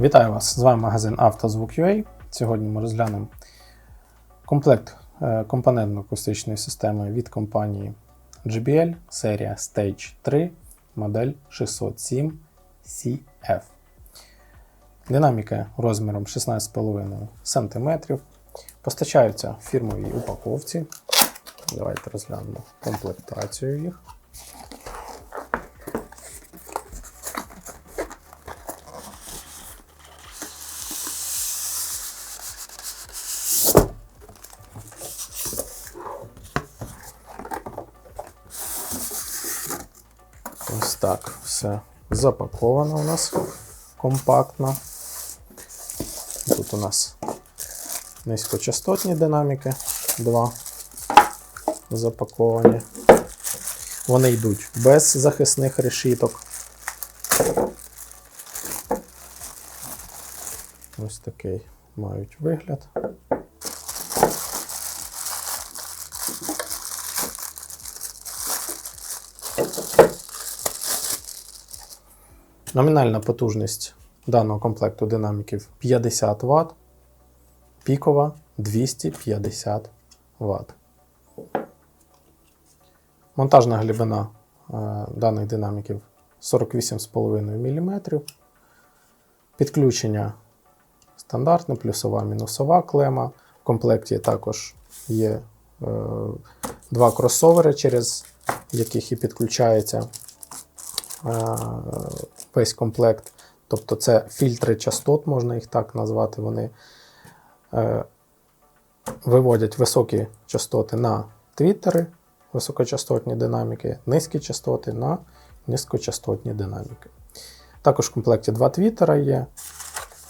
Вітаю вас! З вами магазин «Автозвук.UA». Сьогодні ми розглянемо комплект е, компонентно-акустичної системи від компанії JBL, серія Stage 3, модель 607 CF. Динаміки розміром 16,5 см. Постачаються в фірмовій упаковці. Давайте розглянемо комплектацію їх. Ось так все запаковано у нас компактно. Тут у нас низькочастотні динаміки, два запаковані. Вони йдуть без захисних решіток. Ось такий мають вигляд. Номінальна потужність даного комплекту динаміків 50 Вт, пікова 250 Вт. Монтажна глибина е, даних динаміків 48,5 мм. Підключення стандартне, плюсова мінусова клема. В комплекті також є е, два кросовери, через яких і підключається е, весь комплект. Тобто це фільтри частот, можна їх так назвати. Вони е, виводять високі частоти на твіттери, високочастотні динаміки, низькі частоти на низькочастотні динаміки. Також в комплекті два твіттера є,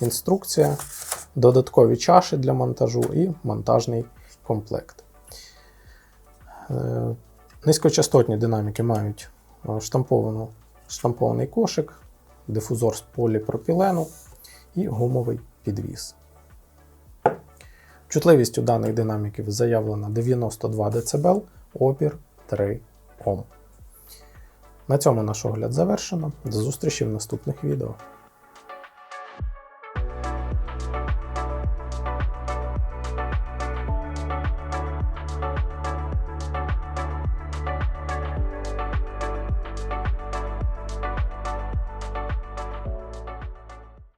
інструкція, додаткові чаші для монтажу і монтажний комплект. Е, Низькочастотні динаміки мають е, штамповану, штампований кошик, дифузор з поліпропілену і гумовий підвіс. Чутливість у даних динаміків заявлена 92 дБ, опір 3 Ом. На цьому наш огляд завершено. До зустрічі в наступних відео.